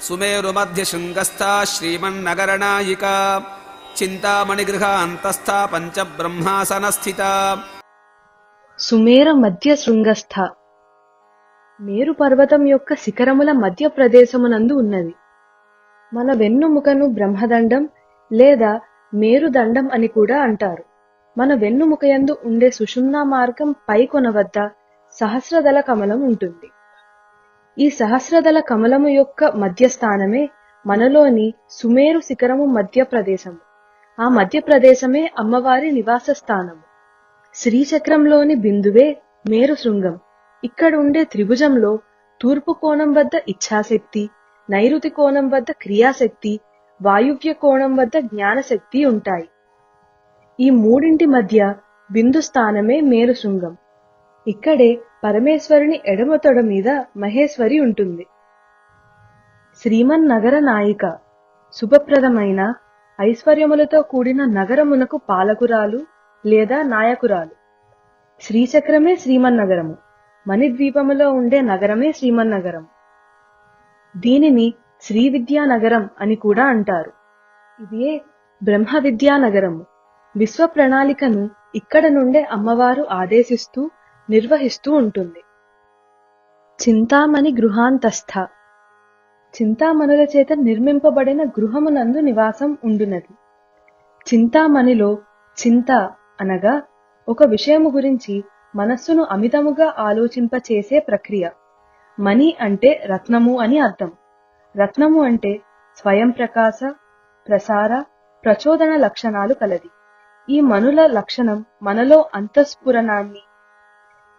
सुमेरुमध्यशृङ्गस्था श्रीमन्नगरनायिका चिन्तामणिगृहान्तस्था पञ्चब्रह्मासनस्थिता సుమేర మధ్య శృంగస్థ మేరు పర్వతం యొక్క శిఖరముల మధ్య ప్రదేశమునందు ఉన్నది మన వెన్నుముకను బ్రహ్మదండం లేదా మేరుదండం అని కూడా అంటారు మన వెన్నుముకయందు ఉండే సుషుమ్నా మార్గం పై కొన వద్ద సహస్రదళ కమలం ఉంటుంది ఈ సహస్రదళ కమలము యొక్క మధ్యస్థానమే మనలోని సుమేరు శిఖరము మధ్య ప్రదేశము ఆ మధ్య ప్రదేశమే అమ్మవారి నివాస స్థానము శ్రీచక్రంలోని బిందువే మేరు శృంగం. ఇక్కడ ఉండే త్రిభుజంలో తూర్పు కోణం వద్ద ఇచ్ఛాశక్తి నైరుతి కోణం వద్ద క్రియాశక్తి వాయువ్య కోణం వద్ద జ్ఞానశక్తి ఉంటాయి. ఈ మూడింటి మధ్య బిందు స్థానమే మేరు శృంగం. ఇక్కడే పరమేశ్వరుని ఎడమ తొడ మీద మహేశ్వరి ఉంటుంది. శ్రీమన్నగర నాయిక శుభప్రదమైన ఐశ్వర్యములతో కూడిన నగరమునకు పాలకురాలు లేదా నాయకురాలు. శ్రీచక్రమే శ్రీమన్నగరము మణిద్వీపములో ఉండే నగరమే శ్రీమన్నగరం. దీనిని శ్రీ విద్యానగరం అని కూడా అంటారు. ఇదే బ్రహ్మ విద్యానగరము విశ్వ ప్రణాళికను ఇక్కడ నుండే అమ్మవారు ఆదేశిస్తూ నిర్వహిస్తూ ఉంటుంది. చింతామణి గృహాంతస్థ. చింతామణుల చేత నిర్మింపబడిన గృహమునందు నివాసం ఉండునది. చింతామణిలో చింత అనగా ఒక విషయము గురించి మనస్సును అమితముగా ఆలోచింపచేసే ప్రక్రియ. మణి అంటే రత్నము అని అర్థం. రత్నము అంటే స్వయం ప్రకాశ ప్రసార ప్రచోదన లక్షణాలు కలది. ఈ మనుల లక్షణం మనలో అంతఃస్ఫురణాన్ని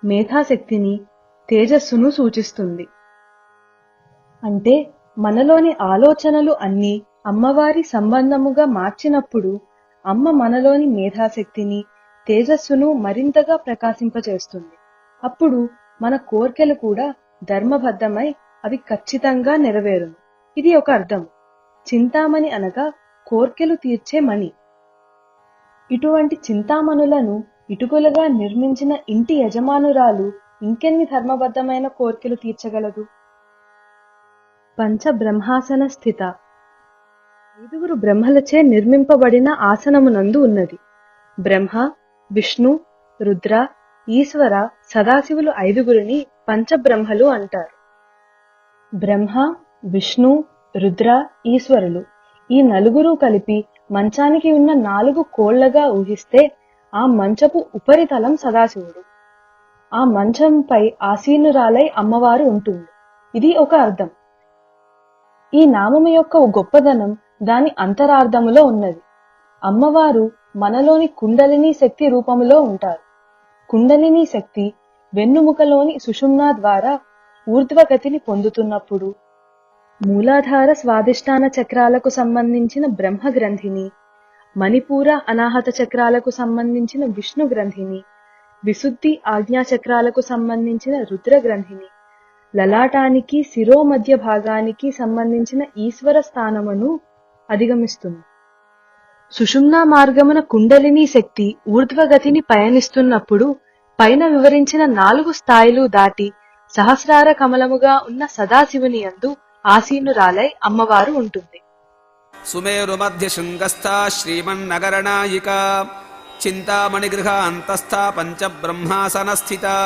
మేధాశక్తిని తేజస్సును సూచిస్తుంది. అంటే మనలోని ఆలోచనలు అన్నీ అమ్మవారి సంబంధముగా మార్చినప్పుడు అమ్మ మనలోని మేధాశక్తిని తేజస్సును మరింతగా ప్రకాశింపచేస్తుంది అప్పుడు మన కోర్కెలు కూడా ధర్మబద్ధమై అవి ఖచ్చితంగా నెరవేరును. ఇది ఒక అర్థం చింతామణి అనగా కోర్కెలు తీర్చే మణి. ఇటువంటి చింతామణులను ఇటుకలుగా నిర్మించిన ఇంటి యజమానురాలు ఇంకెన్ని ధర్మబద్ధమైన కోర్కెలు తీర్చగలదు? పంచ బ్రహ్మాసన స్థిత. ఐదుగురు బ్రహ్మలచే నిర్మింపబడిన ఆసనమునందు ఉన్నది. బ్రహ్మ విష్ణు రుద్ర ఈశ్వర సదాశివులు ఐదుగురిని పంచబ్రహ్మలు అంటారు. బ్రహ్మ విష్ణు రుద్ర ఈశ్వరులు ఈ నలుగురు కలిపి మంచానికి ఉన్న నాలుగు కోళ్ళగా ఊహిస్తే ఆ మంచపు ఉపరితలం సదాశివుడు. ఆ మంచంపై ఆసీనురాలై అమ్మవారు ఉంటుంది. ఇది ఒక అర్థం. ఈ నామము యొక్క గొప్పదనం దాని అంతరార్థములో ఉన్నది. అమ్మవారు మనలోని కుండలిని శక్తి రూపములో ఉంటారు. కుండలిని శక్తి వెన్నుముకలోని సుషుమ్నా ద్వారా ఊర్ధ్వగతిని పొందుతున్నప్పుడు మూలాధార స్వాదిష్టాన చక్రాలకు సంబంధించిన బ్రహ్మ గ్రంథిని మణిపూర అనాహత చక్రాలకు సంబంధించిన విష్ణు గ్రంథిని విశుద్ధి ఆజ్ఞా చక్రాలకు సంబంధించిన రుద్ర గ్రంథిని లలాటానికి శిరో మధ్య భాగానికి సంబంధించిన ఈశ్వర స్థానమును అధిగమిస్తుంది. సుషుమ్నా మార్గమున కుండలిని శక్తి ఊర్ధ్వగతిని పయనిస్తున్నప్పుడు పైన వివరించిన నాలుగు స్థాయిలు దాటి సహస్రార కమలముగా ఉన్న సదాశివుని యందు ఆసీనురాలై అమ్మవారు ఉంటుంది. सुमेरुमध्यशृङ्गस्था श्रीमन्नगरनायिका चिन्तामणिगृहान्तस्था पञ्चब्रह्मासनस्थिता